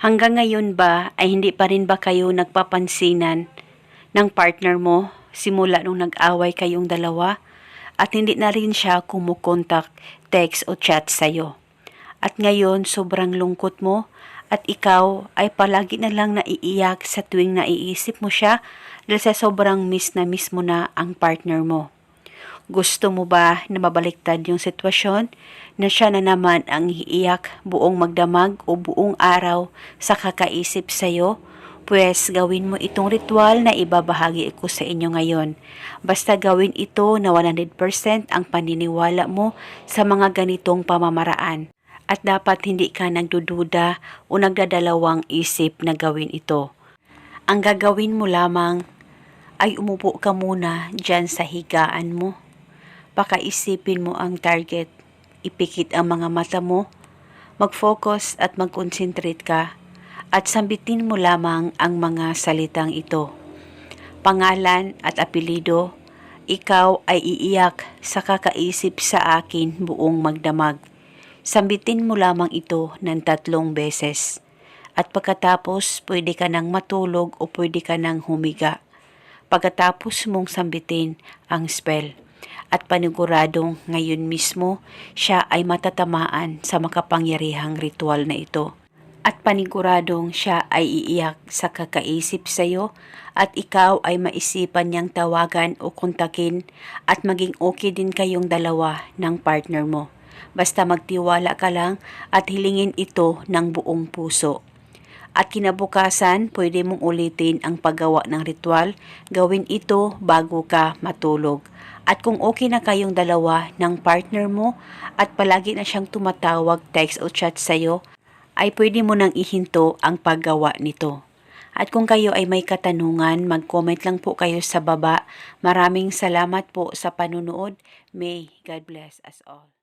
Hanggang ngayon ba ay hindi pa rin ba kayo nagpapansinan ng partner mo simula nung nag-away kayong dalawa at hindi na rin siya kumukontak, text o chat sa'yo? At ngayon sobrang lungkot mo at ikaw ay palagi na lang naiiyak sa tuwing naiisip mo siya dahil sa sobrang miss na miss mo na ang partner mo. Gusto mo ba na mabaliktad yung sitwasyon na siya na naman ang iiyak buong magdamag o buong araw sa kakaisip sa'yo? Pwes gawin mo itong ritual na ibabahagi ko sa inyo ngayon. Basta gawin ito na 100% ang paniniwala mo sa mga ganitong pamamaraan. At dapat hindi ka nagdududa o nagdadalawang isip na gawin ito. Ang gagawin mo lamang ay umupo ka muna dyan sa higaan mo. Pakaisipin mo ang target. Ipikit ang mga mata mo. Mag-focus at mag-concentrate ka. At sambitin mo lamang ang mga salitang ito. Pangalan at apelido, ikaw ay iiyak sa kakaisip sa akin buong magdamag. Sambitin mo lamang ito ng tatlong beses. At pagkatapos, pwede ka nang matulog o pwede ka nang humiga. Pagkatapos mong sambitin ang spell at paniguradong ngayon mismo siya ay matatamaan sa makapangyarihang ritual na ito. At paniguradong siya ay iiyak sa kakaisip sa iyo at ikaw ay maisipan niyang tawagan o kontakin at maging okay din kayong dalawa ng partner mo. Basta magtiwala ka lang at hilingin ito ng buong puso. At kinabukasan, pwede mong ulitin ang paggawa ng ritual. Gawin ito bago ka matulog. At kung okay na kayong dalawa ng partner mo at palagi na siyang tumatawag, text o chat sa'yo, ay pwede mo nang ihinto ang paggawa nito. At kung kayo ay may katanungan, mag-comment lang po kayo sa baba. Maraming salamat po sa panunood. May God bless us all.